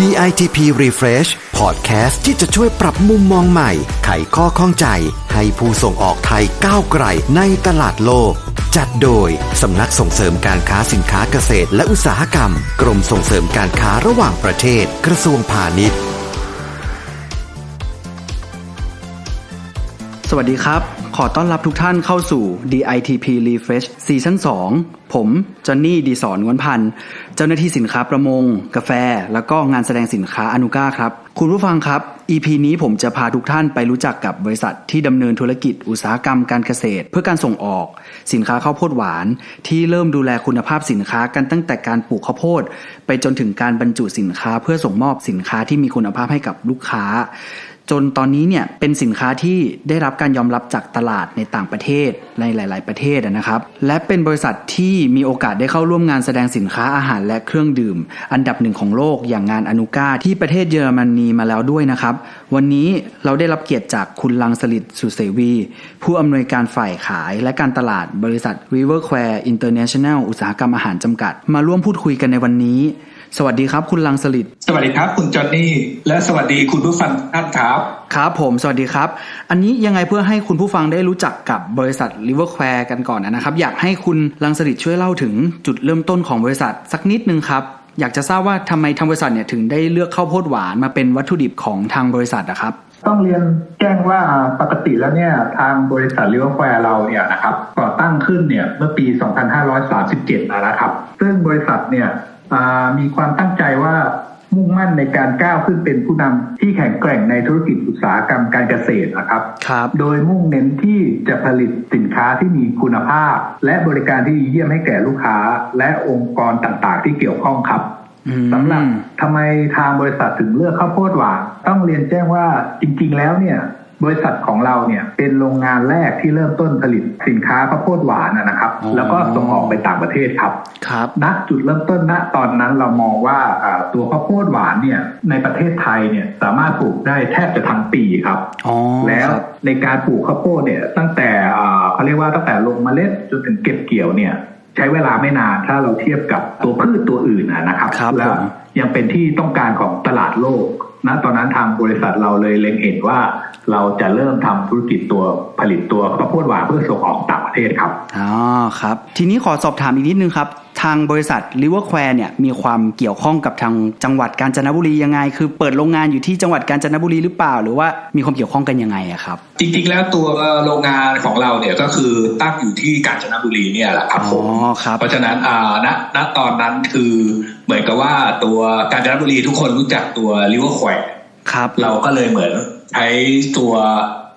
DITP Refresh Podcast ที่จะช่วยปรับมุมมองใหม่ ไขข้อข้องใจ ให้ผู้ส่งออกไทยก้าวไกลในตลาดโลก จัดโดย สำนักส่งเสริมการค้าสินค้าเกษตรและอุตสาหกรรม กรมส่งเสริมการค้าระหว่างประเทศ กระทรวงพาณิชย์ สวัสดีครับ ขอต้อนรับทุกท่านเข้าสู่ DITP Refresh ซีซั่น2 ผมจอนนี่ดีสอนงวนพันธ์เจ้าหน้าที่สินค้าประมง กาแฟ แล้วก็งานแสดงสินค้าอนุก้าครับ คุณผู้ฟังครับ EP นี้ผมจะพาทุกท่านไปรู้จักกับบริษัทที่ดำเนินธุรกิจอุตสาหกรรมการเกษตร เพื่อการส่งออก สินค้าข้าวโพดหวาน ที่เริ่มดูแลคุณภาพสินค้ากันตั้งแต่การปลูกข้าวโพด ไปจนถึงการบรรจุสินค้าเพื่อส่งมอบสินค้าที่มีคุณภาพให้กับลูกค้า จนตอนนี้เนี่ยเป็นสินค้าที่ได้รับการยอมรับจากตลาดในต่างประเทศในหลาย ๆ ประเทศนะครับ และเป็นบริษัทที่มีโอกาสได้เข้าร่วมงานแสดงสินค้าอาหารและเครื่องดื่ม อันดับหนึ่งของโลกอย่างงานอนุกาที่ประเทศเยอรมนีมาแล้วด้วยนะครับ วันนี้เราได้รับเกียรติจากคุณลังสลิดสุเสวี ผู้อำนวยการฝ่ายขายและการตลาดบริษัท Riverquare International อุตสาหกรรมอาหารจำกัด มาร่วมพูดคุยกันในวันนี้ สวัสดีครับ คุณลังสลิดสวัสดีครับ คุณจอห์นนี่ และสวัสดีคุณผู้ฟังท่านครับ ครับผมสวัสดีครับ อันนี้ยังไงเพื่อให้คุณผู้ฟังได้รู้จักกับบริษัท Riverquare กันก่อนนะครับ อยากให้คุณลังสลิดช่วยเล่าถึงจุดเริ่มต้นของบริษัทสักนิดนึงครับอยากจะทราบว่าทำไมทางบริษัทเนี่ยถึงได้เลือกข้าวโพดหวานมาเป็นวัตถุดิบของทางบริษัทนะครับ ต้องเรียนแจ้งว่าปกติแล้วเนี่ยทางบริษัทลิเวอร์แควร์เราเนี่ยนะครับก่อตั้งขึ้นเนี่ยเมื่อปี 2537นะครับ ซึ่งบริษัทเนี่ยอ่า มีความตั้งใจว่ามุ่งมั่นในการก้าวขึ้นเป็นผู้นำที่แข็งแกร่งในธุรกิจอุตสาหกรรมการเกษตรนะครับครับ โดยมุ่งเน้นที่จะผลิตสินค้าที่มีคุณภาพ และบริการที่ดีเยี่ยมให้แก่ลูกค้า และองค์กรต่างๆ ที่เกี่ยวข้องครับอืมสำหรับทำไมทางบริษัทถึงเลือกข้าวโพดหวานต้องเรียนแจ้งว่าจริง ๆ แล้วเนี่ย บริษัทของเราเนี่ยเป็นโรงงานแรกที่เริ่มต้นผลิตสินค้าข้าวโพดหวานนะนะครับอ๋อแล้วก็ส่งออกไปต่างประเทศครับครับณจุดเริ่มต้นณตอนนั้นเรามองว่าอ่าตัวข้าวโพดหวานเนี่ยในประเทศไทยเนี่ยสามารถปลูกได้แทบจะทั้งปีครับอ๋อแล้วครับในการปลูกข้าวโพดเนี่ยตั้งแต่อ่าเขาเรียกว่าตั้งแต่ลงเมล็ดจนถึงเก็บเกี่ยวเนี่ยใช้เวลาไม่นานถ้าเราเทียบกับตัวพืชตัวอื่นนะนะครับครับแล้วผมยังเป็นที่ต้องการของตลาดโลกนะตอนนั้นทางบริษัทเราเลยเล็งเห็นว่า เราจะเริ่มทำธุรกิจตัวผลิตตัวข้าวโพดหวานเพื่อส่งออกต่างประเทศครับอ๋อครับ ทีนี้ขอสอบถามอีกนิดนึงครับ ทางบริษัท Riverquare เนี่ยมีความเกี่ยวข้องกับทางจังหวัดกาญจนบุรียังไง คือเปิดโรงงานอยู่ที่จังหวัดกาญจนบุรีหรือเปล่า หรือว่ามีความเกี่ยวข้องกันยังไงอะครับ จริงๆแล้วตัวโรงงานของเราเนี่ยก็คือตั้งอยู่ที่กาญจนบุรีเนี่ยแหละครับผมอ๋อครับเพราะฉะนั้นอ่าณณตอนนั้นคือเหมือนกับว่าตัวกาญจนบุรีทุกคนรู้จักตัวริเวอร์แควร์ ครับเราก็เลยเหมือนใช้ตัว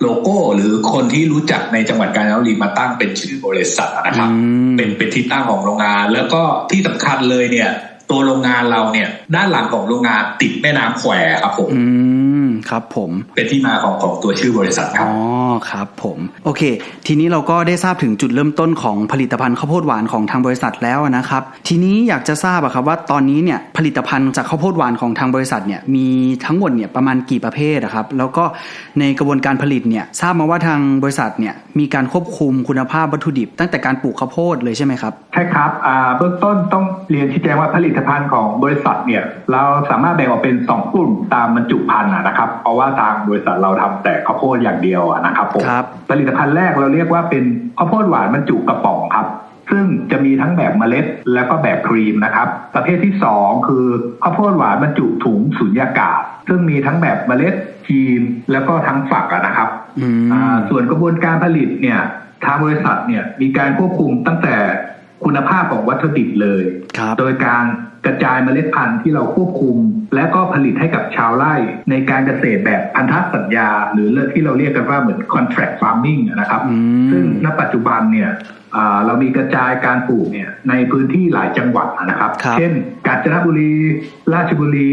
โลโก้หรือคนที่รู้จักในจังหวัดกาญจนบุรีมาตั้งเป็นชื่อบริษัทนะครับอืมเป็นเป็นที่ตั้งของโรงงาน แล้วก็ที่สำคัญเลยเนี่ย ตัวโรงงานเราเนี่ย ด้านหลังของโรงงานติดแม่น้ำแควครับผมอืมครับผมเป็นที่มาของของตัวชื่อบริษัทครัอ๋บอครับผมโอเค ทีนี้เราก็ได้ทราบถึงจุดเริ่มต้นของผลิตภัณฑ์ข้าวโพดหวานของทางบริษัทแล้วนะครับ ทีนี้อยากจะทราบอะครับว่าตอนนี้เนี่ยผลิตภัณฑ์จากข้าวโพดหวานของทางบริษัทเนี่ยมีทั้งหมดเนี่ยประมาณกี่ประเภทอะครับ แล้วก็ในกระบวนการผลิตเนี่ยทราบมาว่าทางบริษัทเนี่ยมีการควบคุมคุณภาพวัตถุดิบ ตั้งแต่การปลูกข้าวโพดเลยใช่ไหมครับใช่ครับอ่าเบื้องต้นต้องเรียนชี้แจงว่าผลิตภัณฑ์ของบริษัทเนี่ยเราสามารถแบ่งออกเป็น2กลุ่มตามบรรจุภัณฑ์อะนะครับ เพราะว่าทางบริษัทเราทำแต่ข้าวโพดอย่างเดียวอะนะครับผมครับผลิตภัณฑ์แรกเราเรียกว่าเป็นข้าวโพดหวานบรรจุกระป๋องครับซึ่งจะมีทั้งแบบเมล็ดแล้วก็แบบครีมนะครับ ประเภทที่ 2 คือข้าวโพดหวานบรรจุถุงสุญญากาศ ซึ่งมีทั้งแบบเมล็ดครีมแล้วก็ทั้งฝักอะนะครับอืมอ่าส่วนกระบวนการผลิตเนี่ยทางบริษัทเนี่ยมีการควบคุมตั้งแต่ คุณภาพของวัตถุดิบเลยครับโดยการกระจายเมล็ดพันธุ์ที่เราควบคุม และก็ผลิตให้กับชาวไร่ในการเกษตรแบบพันธสัญญา หรือเรื่องที่เราเรียกกันว่าเหมือน contract farming อะนะครับอืมซึ่งณปัจจุบันเนี่ยอ่าเรามีกระจายการปลูกเนี่ยในพื้นที่หลายจังหวัดนะครับครับเช่น กาญจนบุรี ราชบุรี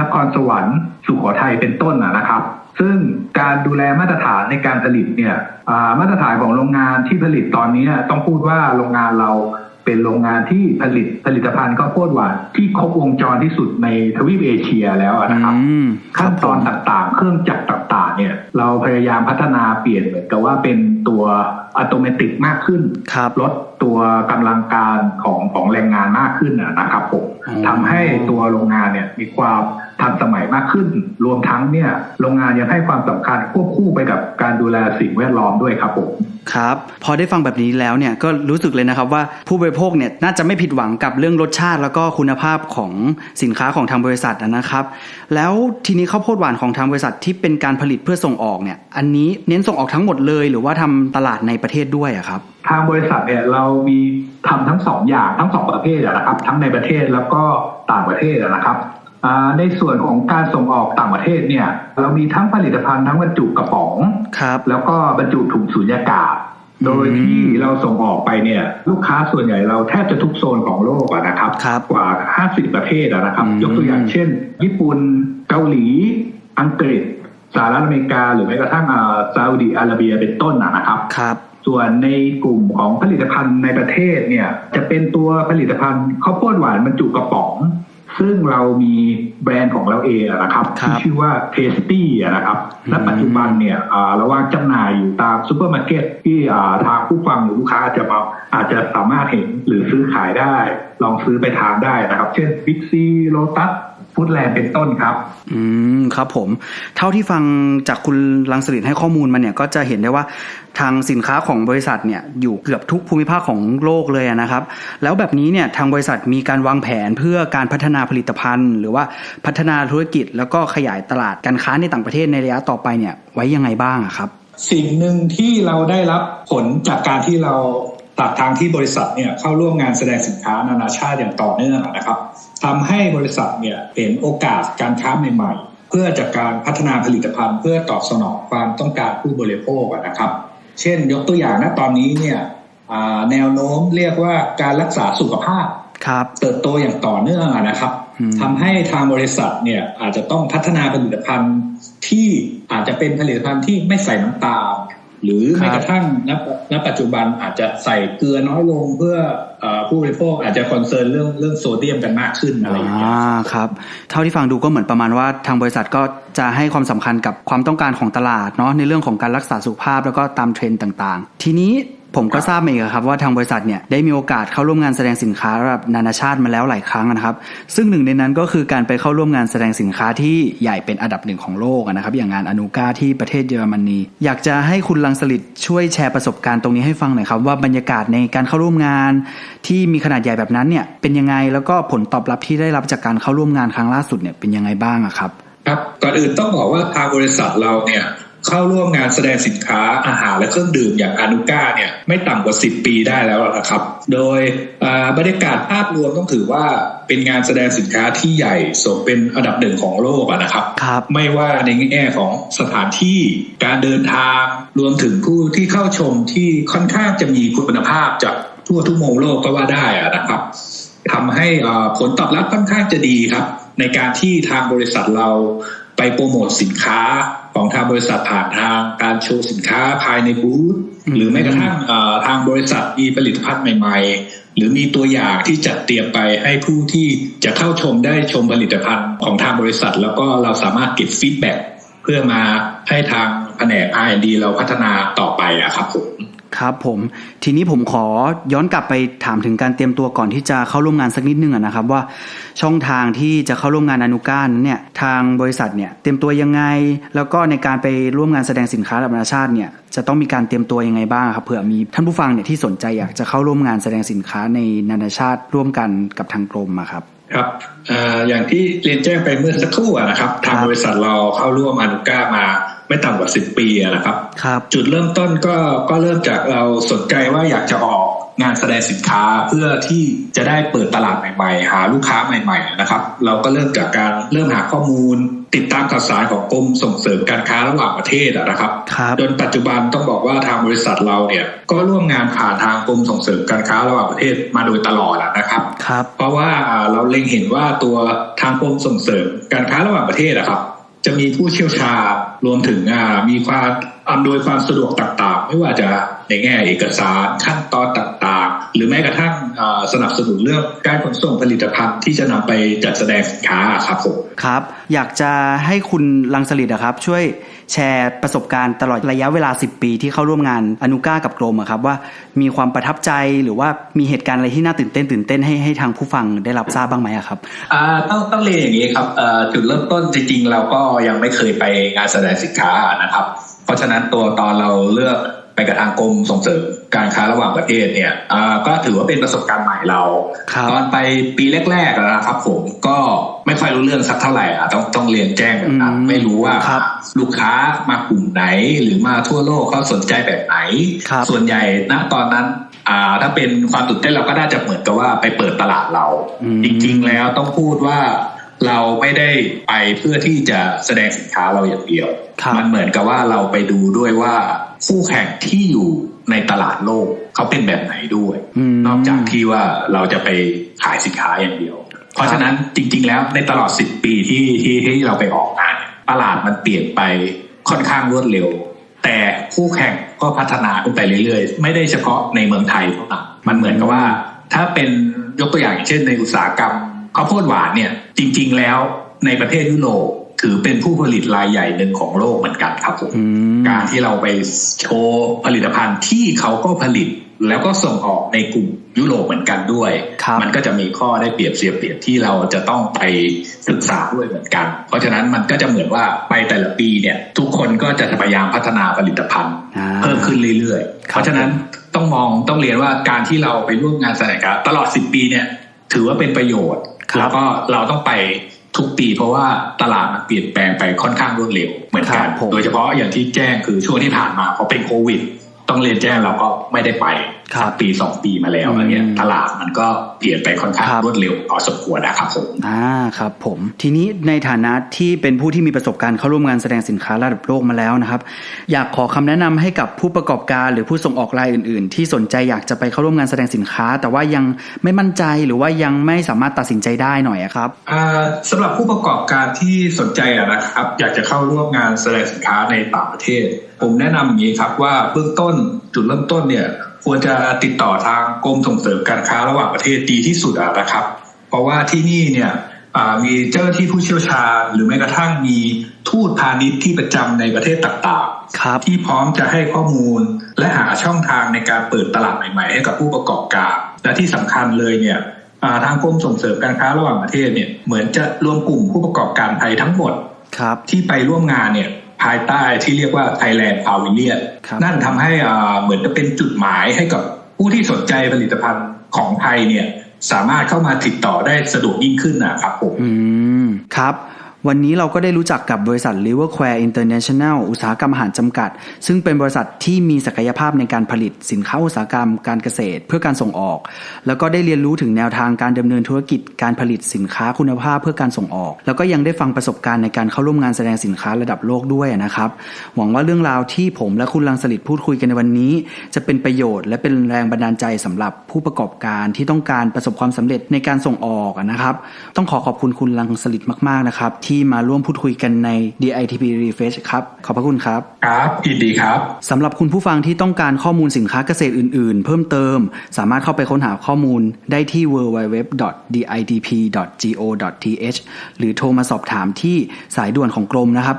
นครสวรรค์ สุโขทัยเป็นต้นนะนะครับ ซึ่งการดูแลมาตรฐานในการผลิตเนี่ยอ่ามาตรฐานของโรงงานที่ผลิตตอนนี้ต้องพูดว่าโรงงานเรา เป็นโรงงานที่ผลิตผลิตภัณฑ์ข้าวโพดหวานที่ครบวงจรที่สุดในทวีปเอเชียแล้วนะครับอืมครัขั้บนผตอนมต่างๆ เครื่องจักรต่างๆ เนี่ย เราพยายามพัฒนาเปลี่ยนเหมือนกับว่าเป็นตัวอัตโนมัติมากขึ้นครับลดตัวกำลังการของของแรงงานมากขึ้นนะนะครับผมอ๋อทำให้ตัวโรงงานเนี่ยมีความ ทันสมัยมากขึ้น รวมทั้งเนี่ยโรงงานยังให้ความสำคัญควบคู่ไปกับการดูแลสิ่งแวดล้อมด้วยครับผมครับพอได้ฟังแบบนี้แล้วเนี่ยก็รู้สึกเลยนะครับว่าผู้บริโภคเนี่ยน่าจะไม่ผิดหวังกับเรื่องรสชาติ แล้วก็คุณภาพของสินค้าของทางบริษัทนะครับ แล้วทีนี้ข้าวโพดหวานของทางบริษัทที่เป็นการผลิตเพื่อส่งออกเนี่ยอันนี้เน้นส่งออกทั้งหมดเลยหรือว่าทำตลาดในประเทศด้วยอะครับทางบริษัทเนี่ยเรามีทำทั้งสองอย่างทั้งสองประเภทอะนะครับ ทั้งในประเทศแล้วก็ต่างประเทศอะนะครับอ่า ในส่วนของการส่งออกต่างประเทศเนี่ย เรามีทั้งผลิตภัณฑ์ทั้งบรรจุกระป๋องครับแล้วก็บรรจุถุงสุญญากาศ โดยที่เราส่งออกไปเนี่ย ลูกค้าส่วนใหญ่เราแทบจะทุกโซนของโลกอะนะครับครับกว่า 50 ประเทศอะนะครับอืมยกตัวอย่างเช่น ญี่ปุ่นเกาหลี อังกฤษสหรัฐอเมริกา หรือแม้กระทั่งอ่าซาอุดิอาระเบียเป็นต้นอะนะครับครับส่วนในกลุ่มของผลิตภัณฑ์ในประเทศเนี่ย จะเป็นตัวผลิตภัณฑ์ข้าวโพดหวานบรรจุกระป๋อง ซึ่งเรามีแบรนด์ของเราเองอะนะครับครับที่ชื่อว่า Tasty อะนะครับและปัจจุบันเนี่ยอ่าเราวางจำหน่ายอยู่ตามซูเปอร์มาร์เก็ตที่อ่าทางผู้ฟังหรือลูกค้าอาจจะมาอาจจะสามารถเห็นหรือซื้อขายได้ ลองซื้อไปทานได้นะครับ เช่น Big C Lotus ฟู้ดแลนด์เป็นต้นครับ อืมครับผม เท่าที่ฟังจากคุณลังสลิดให้ข้อมูลมาเนี่ยก็จะเห็นได้ว่าทางสินค้าของบริษัทเนี่ยอยู่เกือบทุกภูมิภาคของโลกเลยอะนะครับ แล้วแบบนี้เนี่ยทางบริษัทมีการวางแผนเพื่อการพัฒนาผลิตภัณฑ์ หรือว่าพัฒนาธุรกิจ แล้วก็ขยายตลาดการค้าในต่างประเทศในระยะต่อไปเนี่ยไว้ยังไงบ้างอะครับ สิ่งหนึ่งที่เราได้รับผลจากการที่เราตัดทางที่บริษัทเนี่ยเข้าร่วมงานแสดงสินค้านานาชาติอย่างต่อเนื่องนะครับ ทำให้บริษัทเนี่ยเห็นโอกาสการค้าใหม่ ๆ เพื่อจากการพัฒนาผลิตภัณฑ์ เพื่อตอบสนองความต้องการผู้บริโภคอะนะครับ เช่นยกตัวอย่างนะตอนนี้เนี่ยอ่าแนวโน้มเรียกว่าการรักษาสุขภาพครับเติบโตอย่างต่อเนื่องอะนะครับอืมทำให้ทางบริษัทเนี่ยอาจจะต้องพัฒนาผลิตภัณฑ์ที่อาจจะเป็นผลิตภัณฑ์ที่ไม่ใส่น้ำตาล หรือแม้กระทั่งณณปัจจุบันอาจจะใส่เกลือน้อยลงเพื่อเออผู้บริโภคอาจจะคอนเซิร์นเรื่องเรื่องโซเดียมกันมากขึ้นอะไรอย่างเงี้ยอ่าครับ เท่าที่ฟังดูก็เหมือนประมาณว่าทางบริษัทก็จะให้ความสำคัญกับความต้องการของตลาดเนาะในเรื่องของการรักษาสุขภาพแล้วก็ตามเทรนด์ต่าง ๆ ทีนี้ ผมก็ทราบมาอีกครับว่าทางบริษัทเนี่ยได้มีโอกาสเข้าร่วมงานแสดงสินค้าระดับนานาชาติมาแล้วหลายครั้งนะครับ ซึ่งหนึ่งในนั้นก็คือการไปเข้าร่วมงานแสดงสินค้าที่ใหญ่เป็นอันดับหนึ่งของโลกนะครับ อย่างงานอนุกาที่ประเทศเยอรมนีอยากจะให้คุณลังสลิดช่วยแชร์ประสบการณ์ตรงนี้ให้ฟังหน่อยครับว่าบรรยากาศในการเข้าร่วมงาน ที่มีขนาดใหญ่แบบนั้นเนี่ยเป็นยังไงแล้วก็ผลตอบรับที่ได้รับจากการเข้าร่วมงานครั้งล่าสุดเนี่ยเป็นยังไงบ้างอะครับครับก่อนอื่นต้องบอกว่าทางบริษัทเราเนี่ย เข้าร่วมงานแสดงสินค้าอาหารและเครื่องดื่มอย่างอานุก้าเนี่ยไม่ต่ำกว่า 10 ปีได้แล้วนะครับ โดยอ่าบรรยากาศภาพรวมต้องถือว่าเป็นงานแสดงสินค้าที่ใหญ่สมเป็นอันดับหนึ่งของโลกอะนะครับครับไม่ว่าในแง่ของสถานที่การเดินทางรวมถึงผู้ที่เข้าชมที่ค่อนข้างจะมีคุณภาพจากทั่วทุกมุมโลกก็ว่าได้อะนะครับทำให้อ่าผลตอบรับค่อนข้างจะดีครับ ในการที่ทางบริษัทเรา ไปโปรโมทสินค้าของทางบริษัทผ่านทางการโชว์สินค้าภายในบูธอืมหรือแม้กระทั่งอ่าทางบริษัทมีผลิตภัณฑ์ใหม่ๆ หรือมีตัวอย่างที่จัดเตรียมไปให้ผู้ที่จะเข้าชมได้ชมผลิตภัณฑ์ของทางบริษัท แล้วก็เราสามารถเก็บฟีดแบ็กเพื่อมาให้ทางแผนก R&D เราพัฒนาต่อไปอะครับผม ครับผมทีนี้ผมขอย้อนกลับไปถามถึงการเตรียมตัวก่อนที่จะเข้าร่วมงานสักนิดนึงนะครับว่าช่องทางที่จะเข้าร่วมงานอนุการนั้นเนี่ยทางบริษัทเนี่ยเตรียมตัวยังไง แล้วก็ในการไปร่วมงานแสดงสินค้าระดับนานาชาติเนี่ยจะต้องมีการเตรียมตัวยังไงบ้างครับเผื่อมีท่านผู้ฟังเนี่ยที่สนใจอยากจะเข้าร่วมงานแสดงสินค้าในนานาชาติร่วมกันกับทางกรมครับครับออย่างที่เรียนแจ้งไปเมื่อสักครู่นะครับ ทางบริษัทเราเข้าร่วมอนุก้ามา ไม่ต่ำกว่า10ปีอะนะครับครับ จุดเริ่มต้นก็ก็เริ่มจากเราสนใจว่าอยากจะออกงานแสดงสินค้าเพื่อที่จะได้เปิดตลาดใหม่ๆ หาลูกค้าใหม่ ๆ นะครับ เราก็เริ่มจากการเริ่มหาข้อมูล ติดตามข่าวสารของกรมส่งเสริมการค้าระหว่างประเทศอะนะครับครับจนปัจจุบันต้องบอกว่าทางบริษัทเราเนี่ยก็ร่วมงานผ่านทางกรมส่งเสริมการค้าระหว่างประเทศมาโดยตลอดอะนะครับครับเพราะว่าอ่าเราเล็งเห็นว่าตัวทางกรมส่งเสริมการค้าระหว่างประเทศอะครับจะมีผู้เชี่ยวชาญ รวมถึงมีความอำนวยความสะดวกต่างๆ ไม่ว่าจะในแง่เอกสารขั้นตอนต่างๆ หรือแม้กระทั่งสนับสนุนเรื่องการขนส่งผลิตภัณฑ์ที่จะนำไปจัดแสดงสินค้าครับผมครับ อยากจะให้คุณลังสลิดอะครับ ช่วย แชร์ประสบการณ์ตลอดระยะเวลา 10 ปีที่เข้าร่วมงานอนุก้ากับกรมครับว่ามีความประทับใจหรือว่ามีเหตุการณ์อะไรที่น่าตื่นเต้นตื่นเต้นให้ให้ทางผู้ฟังได้รับทราบบ้างไหมครับต้องต้องเรียนอย่างนี้ครับจุดเริ่มต้นจริงๆ เราก็ยังไม่เคยไปงานแสดงสินค้านะครับ เพราะฉะนั้นตัวตอนเราเลือก กับทางกรมส่งเสริมการค้าระหว่างประเทศเนี่ยอ่าก็ถือว่าเป็นประสบการณ์ใหม่เราครับตอนไปปีแรกๆอะนะครับผมก็ไม่ค่อยรู้เรื่องสักเท่าไหร่อะต้องต้องเรียนแจ้งแบบนั้นอืมไม่รู้ว่าครับลูกค้ามากลุ่มไหนหรือมาทั่วโลกเขาสนใจแบบไหนครับส่วนใหญ่ณตอนนั้นอ่าถ้าเป็นความตื่นเต้นเราก็น่าจะเหมือนกับว่าไปเปิดตลาดเราอืมจริงๆแล้วต้องพูดว่า เราไม่ได้ไปเพื่อที่จะแสดงสินค้าเราอย่างเดียวครับมันเหมือนกับว่าเราไปดูด้วยว่าคู่แข่งที่อยู่ในตลาดโลกเขาเป็นแบบไหนด้วยอืมนอกจากที่ว่าเราจะไปขายสินค้าอย่างเดียว เพราะฉะนั้นจริง ๆ แล้วในตลอด 10 ปีที่ที่ที่เราไปออกงานเนี่ยตลาดมันเปลี่ยนไปค่อนข้างรวดเร็ว แต่คู่แข่งก็พัฒนาขึ้นไปเรื่อยๆ ไม่ได้เฉพาะในเมืองไทยเท่านั้นมันเหมือนกับว่า ถ้าเป็นยกตัวอย่างอย่างเช่นในอุตสาหกรรม ข้าวโพดหวานเนี่ยจริง ๆ แล้วในประเทศยุโรปถือเป็นผู้ผลิตรายใหญ่หนึ่งของโลกเหมือนกันครับผมอืมการที่เราไปโชว์ผลิตภัณฑ์ที่เขาก็ผลิตแล้วก็ส่งออกในกลุ่มยุโรปเหมือนกันด้วยครับมันก็จะมีข้อได้เปรียบเสียเปรียบที่เราจะต้องไปศึกษาด้วยเหมือนกัน เพราะฉะนั้นมันก็จะเหมือนว่าไปแต่ละปีเนี่ย ทุกคนก็จะพยายามพัฒนาผลิตภัณฑ์อ่าเพิ่มขึ้นเรื่อยๆครับเพราะฉะนั้นต้องมองต้องเรียนว่าการที่เราไปร่วมงานแสดงการตลอด 10 ปีเนี่ยถือว่าเป็นประโยชน์ครับ แล้วก็เราต้องไปทุกปีเพราะว่าตลาดมันเปลี่ยนแปลงไปค่อนข้างรวดเร็วเหมือนกันครับผมโดยเฉพาะอย่างที่แจ้งคือช่วงที่ผ่านมาพอเป็นโควิด ต้องเรียนแจ้งเราก็ไม่ได้ไป ครับปีสองปีมาแล้วอืมอะไรเงี้ยตลาดมันก็เปลี่ยนไปค่อนข้างครับรวดเร็วพอสมควรนะครับผมอ่าครับผม ทีนี้ในฐานะที่เป็นผู้ที่มีประสบการณ์เข้าร่วมงานแสดงสินค้าระดับโลกมาแล้วนะครับ อยากขอคำแนะนำให้กับผู้ประกอบการหรือผู้ส่งออกรายอื่น ๆ ที่สนใจอยากจะไปเข้าร่วมงานแสดงสินค้า แต่ว่ายังไม่มั่นใจหรือว่ายังไม่สามารถตัดสินใจได้หน่อยอะครับอ่าสำหรับผู้ประกอบการที่สนใจอะนะครับ อยากจะเข้าร่วมงานแสดงสินค้าในต่างประเทศ ผมแนะนำอย่างนี้ครับว่าเบื้องต้นจุดเริ่มต้นเนี่ย ควรจะติดต่อทางกรมส่งเสริมการค้าระหว่างประเทศดีที่สุดอะนะครับ เพราะว่าที่นี่เนี่ยอ่ามีเจ้าหน้าที่ผู้เชี่ยวชาญ หรือแม้กระทั่งมีทูตพาณิชย์ที่ประจำในประเทศต่างๆครับที่พร้อมจะให้ข้อมูล และหาช่องทางในการเปิดตลาดใหม่ๆ ให้กับผู้ประกอบการ และที่สำคัญเลยเนี่ยอ่าทางกรมส่งเสริมการค้าระหว่างประเทศเนี่ยเหมือนจะรวมกลุ่มผู้ประกอบการไทยทั้งหมดครับที่ไปร่วมงานเนี่ย ภายใต้ที่เรียกว่า Thailand Pavilion ครับนั่นทำให้อ่าเหมือนจะเป็นจุดหมายให้กับผู้ที่สนใจผลิตภัณฑ์ของไทยเนี่ยสามารถเข้ามาติดต่อได้สะดวกยิ่งขึ้นนะครับผม อืม ครับ วันนี้เราก็ได้รู้จักกับบริษัท Riverquare International อุตสาหกรรมอาหารจำกัด ซึ่งเป็นบริษัทที่มีศักยภาพในการผลิตสินค้าอุตสาหกรรมการเกษตรเพื่อการส่งออก แล้วก็ได้เรียนรู้ถึงแนวทางการดำเนินธุรกิจการผลิตสินค้าคุณภาพเพื่อการส่งออก แล้วก็ยังได้ฟังประสบการณ์ในการเข้าร่วมงานแสดงสินค้าระดับโลกด้วยนะครับ หวังว่าเรื่องราวที่ผมและคุณลังสลิดพูดคุยกันในวันนี้ จะเป็นประโยชน์ และเป็นแรงบันดาลใจสำหรับผู้ประกอบการที่ต้องการประสบความสำเร็จในการส่งออกนะครับ ต้องขอขอบคุณคุณลังสลิดมากๆนะครับทมาร่วมพูดคุยกันใน DITP Refresh ครับ ขอบพระคุณครับ ครับยินดีครับสำหรับคุณผู้ฟังที่ต้องการข้อมูลสินค้าเกษตรอื่น ๆ เพิ่มเติม สามารถเข้าไปค้นหาข้อมูลได้ที่ www.ditp.go.th หรือโทรมาสอบถามที่สายด่วนของกรมนะครับ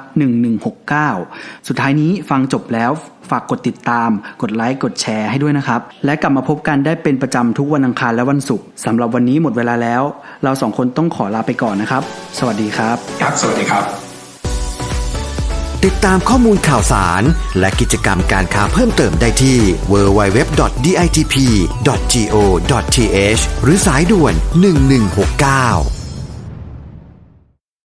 1169 สุดท้ายนี้ฟังจบแล้วฝากกดติดตาม กดไลค์ กดแชร์ให้ด้วยนะครับ และกลับมาพบกันได้เป็นประจำทุกวันอังคารและวันศุกร์สำหรับวันนี้หมดเวลาแล้ว เราสองคนต้องขอลาไปก่อนนะครับ สวัสดีครับครับ สวัสดีครับ ติดตามข้อมูลข่าวสาร และกิจกรรมการค้าเพิ่มเติมได้ที่ www.ditp.go.th หรือสายด่วน 1169